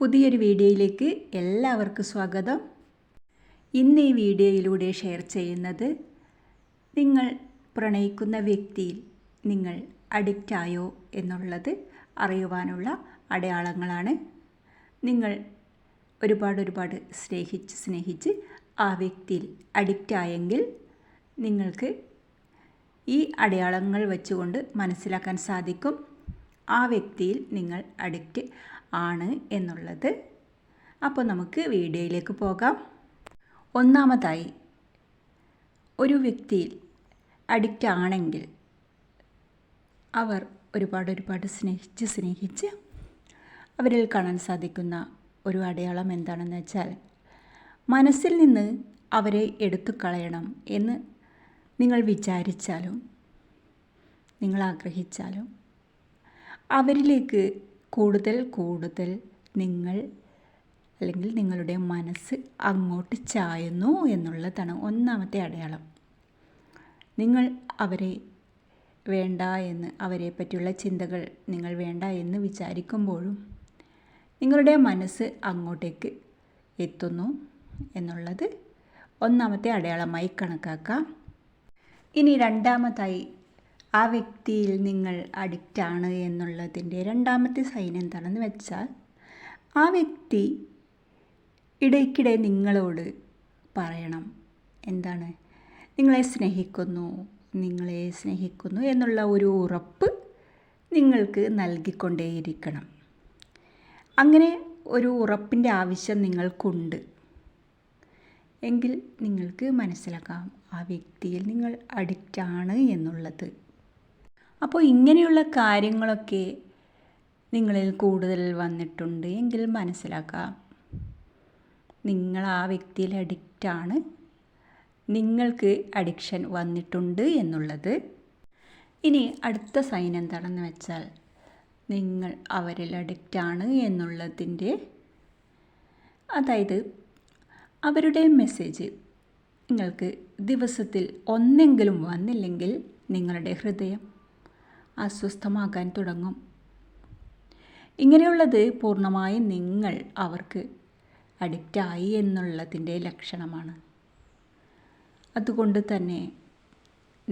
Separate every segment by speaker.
Speaker 1: പുതിയൊരു വീഡിയോയിലേക്ക് എല്ലാവർക്കും സ്വാഗതം ഇന്ന് ഈ വീഡിയോയിലൂടെ ഷെയർ ചെയ്യുന്നത് നിങ്ങൾ പ്രണയിക്കുന്ന വ്യക്തിയിൽ നിങ്ങൾ അഡിക്റ്റായോ എന്നുള്ളത് അറിയുവാനുള്ള അടയാളങ്ങളാണ് നിങ്ങൾ ഒരുപാട് ഒരുപാട് സ്നേഹിച്ച് സ്നേഹിച്ച് ആ വ്യക്തിയിൽ അഡിക്റ്റായെങ്കിൽ നിങ്ങൾക്ക് ഈ അടയാളങ്ങൾ വെച്ചുകൊണ്ട് മനസ്സിലാക്കാൻ സാധിക്കും ആ വ്യക്തിയിൽ നിങ്ങൾ അഡിക്റ്റ് ആണ് എന്നുള്ളത് അപ്പോൾ നമുക്ക് വീഡിയോയിലേക്ക് പോകാം ഒന്നാമതായി ഒരു വ്യക്തിയിൽ അഡിക്റ്റ് ആണെങ്കിൽ അവർ ഒരുപാട് ഒരുപാട് സ്നേഹിച്ച് സ്നേഹിച്ച് അവരിൽ കാണാൻ സാധിക്കുന്ന ഒരു അടയാളം എന്താണെന്ന് വെച്ചാൽ മനസ്സിൽ നിന്ന് അവരെ എടുത്തു കളയണം എന്ന് നിങ്ങൾ വിചാരിച്ചാലും നിങ്ങൾ ആഗ്രഹിച്ചാലും അവരിലേക്ക് കൂടുതൽ കൂടുതൽ നിങ്ങൾ അല്ലെങ്കിൽ നിങ്ങളുടെ മനസ്സ് അങ്ങോട്ട് ചായുന്നു എന്നുള്ളതാണ് ഒന്നാമത്തെ അടയാളം നിങ്ങൾ അവരെ വേണ്ട എന്ന് അവരെ പറ്റിയുള്ള ചിന്തകൾ നിങ്ങൾ വേണ്ട എന്ന് വിചാരിക്കുമ്പോഴും നിങ്ങളുടെ മനസ്സ് അങ്ങോട്ടേക്ക് എത്തുന്നു എന്നുള്ളത് ഒന്നാമത്തെ അടയാളമായി കണക്കാക്കാം ഇനി രണ്ടാമതായി ആ വ്യക്തിയിൽ നിങ്ങൾ അഡിക്റ്റാണ് എന്നുള്ളതിൻ്റെ രണ്ടാമത്തെ സൈൻ എന്താണെന്ന് വെച്ചാൽ ആ വ്യക്തി ഇടയ്ക്കിടെ നിങ്ങളോട് പറയണം എന്താണ് നിങ്ങളെ സ്നേഹിക്കുന്നു നിങ്ങളെ സ്നേഹിക്കുന്നു എന്നുള്ള ഒരു ഉറപ്പ് നിങ്ങൾക്ക് നൽകിക്കൊണ്ടേയിരിക്കണം അങ്ങനെ ഒരു ഉറപ്പിൻ്റെ ആവശ്യം നിങ്ങൾക്കുണ്ട് എങ്കിൽ നിങ്ങൾക്ക് മനസ്സിലാക്കാം ആ വ്യക്തിയിൽ നിങ്ങൾ അഡിക്റ്റാണ് എന്നുള്ളത് അപ്പോൾ ഇങ്ങനെയുള്ള കാര്യങ്ങളൊക്കെ നിങ്ങളിൽ കൂടുതൽ വന്നിട്ടുണ്ട് എങ്കിൽ മനസ്സിലാക്കാം നിങ്ങൾ ആ വ്യക്തിയിൽ അഡിക്റ്റാണ് നിങ്ങൾക്ക് അഡിക്ഷൻ വന്നിട്ടുണ്ട് എന്നുള്ളത് ഇനി അടുത്ത സൈൻ എന്താണെന്ന് വെച്ചാൽ നിങ്ങൾ അവരിൽ അഡിക്റ്റാണ് എന്നുള്ളതിൻ്റെ അതായത് അവരുടെ മെസ്സേജ് നിങ്ങൾക്ക് ദിവസത്തിൽ ഒന്നെങ്കിലും വന്നില്ലെങ്കിൽ നിങ്ങളുടെ ഹൃദയം അസ്വസ്ഥമാകാൻ തുടങ്ങും ഇങ്ങനെയുള്ളത് പൂർണ്ണമായി നിങ്ങൾ അവർക്ക് അഡിക്റ്റായി എന്നുള്ളതിൻ്റെ ലക്ഷണമാണ് അതുകൊണ്ട് തന്നെ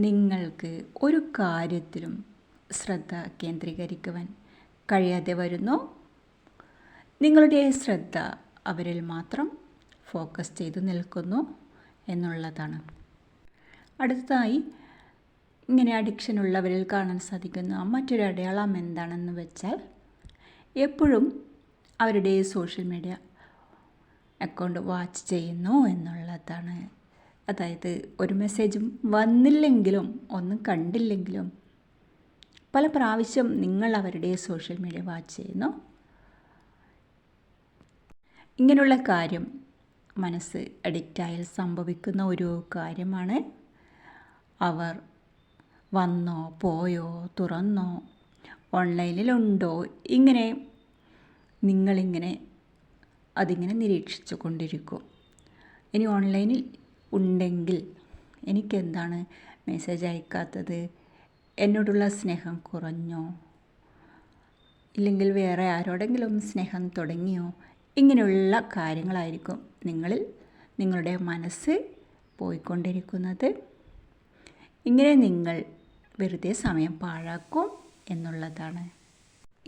Speaker 1: നിങ്ങൾക്ക് ഒരു കാര്യത്തിലും ശ്രദ്ധ കേന്ദ്രീകരിക്കുവാൻ കഴിയാതെ വരുന്നു നിങ്ങളുടെ ശ്രദ്ധ അവരിൽ മാത്രം ഫോക്കസ് ചെയ്തു നിൽക്കുന്നു എന്നുള്ളതാണ് അടുത്തതായി ഇങ്ങനെ അഡിക്ഷൻ ഉള്ളവരിൽ കാണാൻ ആ മറ്റൊരു അടയാളം എന്താണെന്ന് വെച്ചാൽ എപ്പോഴും അവരുടെ സോഷ്യൽ മീഡിയ അക്കൗണ്ട് വാച്ച് ചെയ്യുന്നു എന്നുള്ളതാണ് അതായത് ഒരു മെസ്സേജും വന്നില്ലെങ്കിലും ഒന്നും കണ്ടില്ലെങ്കിലും പല പ്രാവശ്യം നിങ്ങൾ അവരുടെ സോഷ്യൽ മീഡിയ വാച്ച് ചെയ്യുന്നു ഇങ്ങനെയുള്ള കാര്യം മനസ്സ് അഡിക്റ്റായാൽ സംഭവിക്കുന്ന ഒരു കാര്യമാണ് അവർ വന്നോ പോയോ തുറന്നോ ഓൺലൈനിലുണ്ടോ ഇങ്ങനെ നിങ്ങളിങ്ങനെ അതിങ്ങനെ നിരീക്ഷിച്ചു കൊണ്ടിരിക്കും ഇനി ഓൺലൈനിൽ ഉണ്ടെങ്കിൽ എനിക്കെന്താണ് മെസ്സേജ് അയക്കാത്തത് എന്നോടുള്ള സ്നേഹം കുറഞ്ഞോ ഇല്ലെങ്കിൽ വേറെ ആരോടെങ്കിലും സ്നേഹം തുടങ്ങിയോ ഇങ്ങനെയുള്ള കാര്യങ്ങളായിരിക്കും നിങ്ങളിൽ നിങ്ങളുടെ മനസ്സ് പോയിക്കൊണ്ടിരിക്കുന്നത് ഇങ്ങനെ നിങ്ങൾ വെറുതെ സമയം പാഴാക്കും എന്നുള്ളതാണ്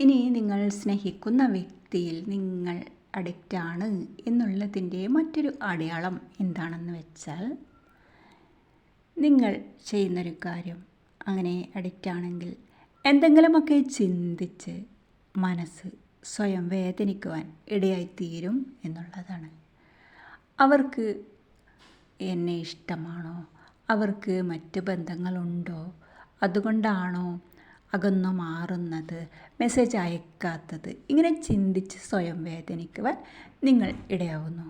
Speaker 1: ഇനി നിങ്ങൾ സ്നേഹിക്കുന്ന വ്യക്തിയിൽ നിങ്ങൾ അഡിക്റ്റ് ആണ് എന്നുള്ളതിൻ്റെ മറ്റൊരു അടയാളം എന്താണെന്ന് വെച്ചാൽ നിങ്ങൾ ചെയ്യുന്നൊരു കാര്യം അങ്ങനെ അഡിക്റ്റാണെങ്കിൽ എന്തെങ്കിലുമൊക്കെ ചിന്തിച്ച് മനസ്സ് സ്വയം വേദനിക്കുവാൻ ഇടയായിത്തീരും എന്നുള്ളതാണ് അവർക്ക് എന്നെ ഇഷ്ടമാണോ അവർക്ക് മറ്റ് ബന്ധങ്ങളുണ്ടോ അതുകൊണ്ടാണോ അകന്നു മാറുന്നത് മെസ്സേജ് അയക്കാത്തത് ഇങ്ങനെ ചിന്തിച്ച് സ്വയം വേദനിക്കുവാൻ നിങ്ങൾ ഇടയാവുന്നു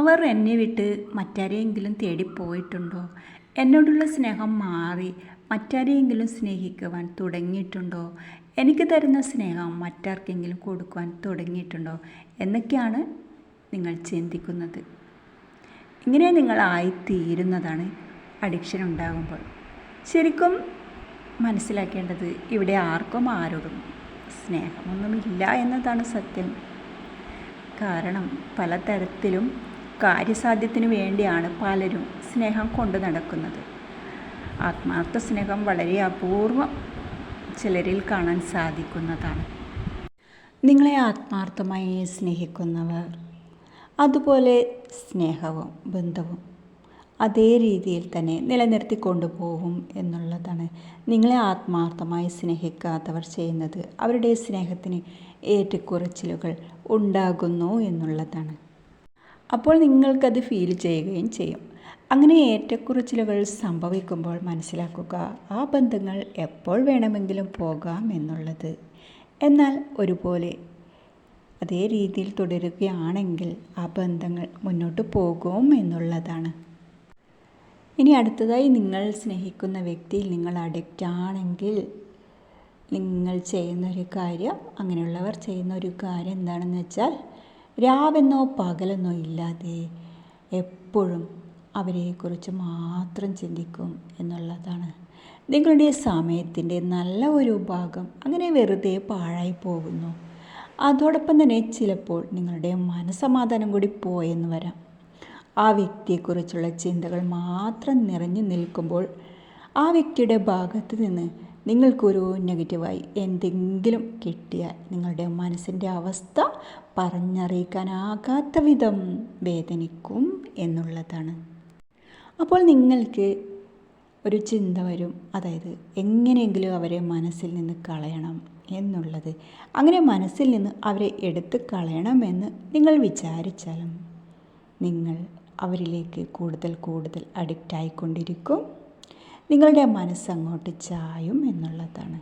Speaker 1: അവർ എന്നെ വിട്ട് മറ്റാരെയെങ്കിലും തേടിപ്പോയിട്ടുണ്ടോ എന്നോടുള്ള സ്നേഹം മാറി മറ്റാരെയെങ്കിലും സ്നേഹിക്കുവാൻ തുടങ്ങിയിട്ടുണ്ടോ എനിക്ക് തരുന്ന സ്നേഹം മറ്റാർക്കെങ്കിലും കൊടുക്കുവാൻ തുടങ്ങിയിട്ടുണ്ടോ എന്നൊക്കെയാണ് നിങ്ങൾ ചിന്തിക്കുന്നത് ഇങ്ങനെ നിങ്ങളായിത്തീരുന്നതാണ് അഡിക്ഷൻ ഉണ്ടാകുമ്പോൾ ശരിക്കും മനസ്സിലാക്കേണ്ടത് ഇവിടെ ആർക്കും ആരോടും സ്നേഹമൊന്നുമില്ല എന്നതാണ് സത്യം കാരണം പലതരത്തിലും കാര്യസാധ്യത്തിനു വേണ്ടിയാണ് പലരും സ്നേഹം കൊണ്ടു നടക്കുന്നത് ആത്മാർത്ഥ സ്നേഹം വളരെ അപൂർവം ചിലരിൽ കാണാൻ സാധിക്കുന്നതാണ് നിങ്ങളെ ആത്മാർത്ഥമായി സ്നേഹിക്കുന്നവർ അതുപോലെ സ്നേഹവും ബന്ധവും അതേ രീതിയിൽ തന്നെ നിലനിർത്തിക്കൊണ്ടു പോകും എന്നുള്ളതാണ് നിങ്ങളെ ആത്മാർത്ഥമായി സ്നേഹിക്കാത്തവർ ചെയ്യുന്നത് അവരുടെ സ്നേഹത്തിന് ഏറ്റക്കുറച്ചിലുകൾ ഉണ്ടാകുന്നു എന്നുള്ളതാണ് അപ്പോൾ നിങ്ങൾക്കത് ഫീൽ ചെയ്യുകയും ചെയ്യും അങ്ങനെ ഏറ്റക്കുറച്ചിലുകൾ സംഭവിക്കുമ്പോൾ മനസ്സിലാക്കുക ആ ബന്ധങ്ങൾ എപ്പോൾ വേണമെങ്കിലും പോകാം എന്നുള്ളത് എന്നാൽ ഒരുപോലെ അതേ രീതിയിൽ തുടരുകയാണെങ്കിൽ ആ ബന്ധങ്ങൾ മുന്നോട്ട് പോകും എന്നുള്ളതാണ് ഇനി അടുത്തതായി നിങ്ങൾ സ്നേഹിക്കുന്ന വ്യക്തിയിൽ നിങ്ങൾ അഡിക്റ്റ് ആണെങ്കിൽ നിങ്ങൾ ചെയ്യുന്ന ഒരു കാര്യം അങ്ങനെയുള്ളവർ ചെയ്യുന്ന ഒരു കാര്യം എന്താണെന്ന് വെച്ചാൽ രാവെന്നോ പകലെന്നോ ഇല്ലാതെ എപ്പോഴും അവരെക്കുറിച്ച് മാത്രം ചിന്തിക്കും എന്നുള്ളതാണ് നിങ്ങളുടെ സമയത്തിൻ്റെ നല്ല ഒരു ഭാഗം അങ്ങനെ വെറുതെ പാഴായി പോകുന്നു അതോടൊപ്പം തന്നെ ചിലപ്പോൾ നിങ്ങളുടെ മനസമാധാനം കൂടി പോയെന്ന് വരാം ആ വ്യക്തിയെക്കുറിച്ചുള്ള ചിന്തകൾ മാത്രം നിറഞ്ഞു നിൽക്കുമ്പോൾ ആ വ്യക്തിയുടെ ഭാഗത്ത് നിന്ന് നിങ്ങൾക്കൊരു നെഗറ്റീവായി എന്തെങ്കിലും കിട്ടിയാൽ നിങ്ങളുടെ മനസ്സിൻ്റെ അവസ്ഥ പറഞ്ഞറിയിക്കാനാകാത്ത വിധം വേദനിക്കും എന്നുള്ളതാണ് അപ്പോൾ നിങ്ങൾക്ക് ഒരു ചിന്ത വരും അതായത് എങ്ങനെയെങ്കിലും അവരെ മനസ്സിൽ നിന്ന് കളയണം എന്നുള്ളത് അങ്ങനെ മനസ്സിൽ നിന്ന് അവരെ എടുത്ത് കളയണമെന്ന് നിങ്ങൾ വിചാരിച്ചാലും നിങ്ങൾ അവരിലേക്ക് കൂടുതൽ കൂടുതൽ അഡിക്റ്റ് ആയിക്കൊണ്ടിരിക്കും നിങ്ങളുടെ മനസ്സങ്ങോട്ട് അങ്ങോട്ട് ചായും എന്നുള്ളതാണ്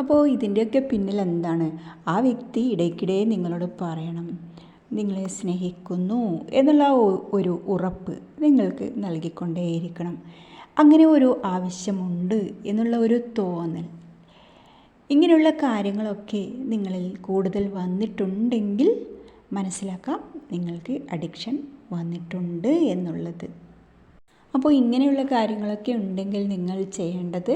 Speaker 1: അപ്പോൾ ഇതിൻ്റെയൊക്കെ പിന്നിൽ എന്താണ് ആ വ്യക്തി ഇടയ്ക്കിടെ നിങ്ങളോട് പറയണം നിങ്ങളെ സ്നേഹിക്കുന്നു എന്നുള്ള ഒരു ഉറപ്പ് നിങ്ങൾക്ക് നൽകിക്കൊണ്ടേയിരിക്കണം അങ്ങനെ ഒരു ആവശ്യമുണ്ട് എന്നുള്ള ഒരു തോന്നൽ ഇങ്ങനെയുള്ള കാര്യങ്ങളൊക്കെ നിങ്ങളിൽ കൂടുതൽ വന്നിട്ടുണ്ടെങ്കിൽ മനസ്സിലാക്കാം നിങ്ങൾക്ക് അഡിക്ഷൻ വന്നിട്ടുണ്ട് എന്നുള്ളത് അപ്പോൾ ഇങ്ങനെയുള്ള കാര്യങ്ങളൊക്കെ ഉണ്ടെങ്കിൽ നിങ്ങൾ ചെയ്യേണ്ടത്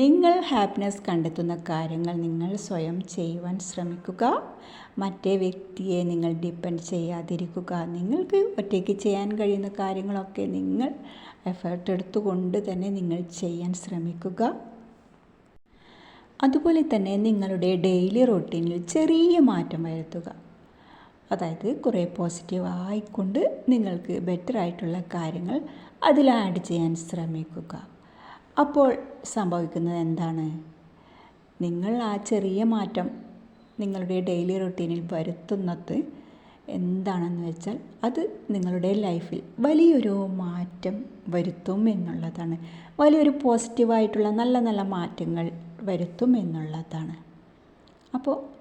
Speaker 1: നിങ്ങൾ ഹാപ്പിനെസ് കണ്ടെത്തുന്ന കാര്യങ്ങൾ നിങ്ങൾ സ്വയം ചെയ്യുവാൻ ശ്രമിക്കുക മറ്റേ വ്യക്തിയെ നിങ്ങൾ ഡിപ്പെൻഡ് ചെയ്യാതിരിക്കുക നിങ്ങൾക്ക് ഒറ്റയ്ക്ക് ചെയ്യാൻ കഴിയുന്ന കാര്യങ്ങളൊക്കെ നിങ്ങൾ എഫേർട്ട് എടുത്തുകൊണ്ട് തന്നെ നിങ്ങൾ ചെയ്യാൻ ശ്രമിക്കുക അതുപോലെ തന്നെ നിങ്ങളുടെ ഡെയിലി റൊട്ടീനിൽ ചെറിയ മാറ്റം വരുത്തുക അതായത് കുറേ പോസിറ്റീവ് ആയിക്കൊണ്ട് നിങ്ങൾക്ക് ബെറ്റർ ആയിട്ടുള്ള കാര്യങ്ങൾ അതിൽ ആഡ് ചെയ്യാൻ ശ്രമിക്കുക അപ്പോൾ സംഭവിക്കുന്നത് എന്താണ് നിങ്ങൾ ആ ചെറിയ മാറ്റം നിങ്ങളുടെ ഡെയിലി റൊട്ടീനിൽ വരുത്തുന്നത് എന്താണെന്ന് വെച്ചാൽ അത് നിങ്ങളുടെ ലൈഫിൽ വലിയൊരു മാറ്റം വരുത്തും എന്നുള്ളതാണ് വലിയൊരു പോസിറ്റീവായിട്ടുള്ള നല്ല നല്ല മാറ്റങ്ങൾ വരുത്തും എന്നുള്ളതാണ് അപ്പോൾ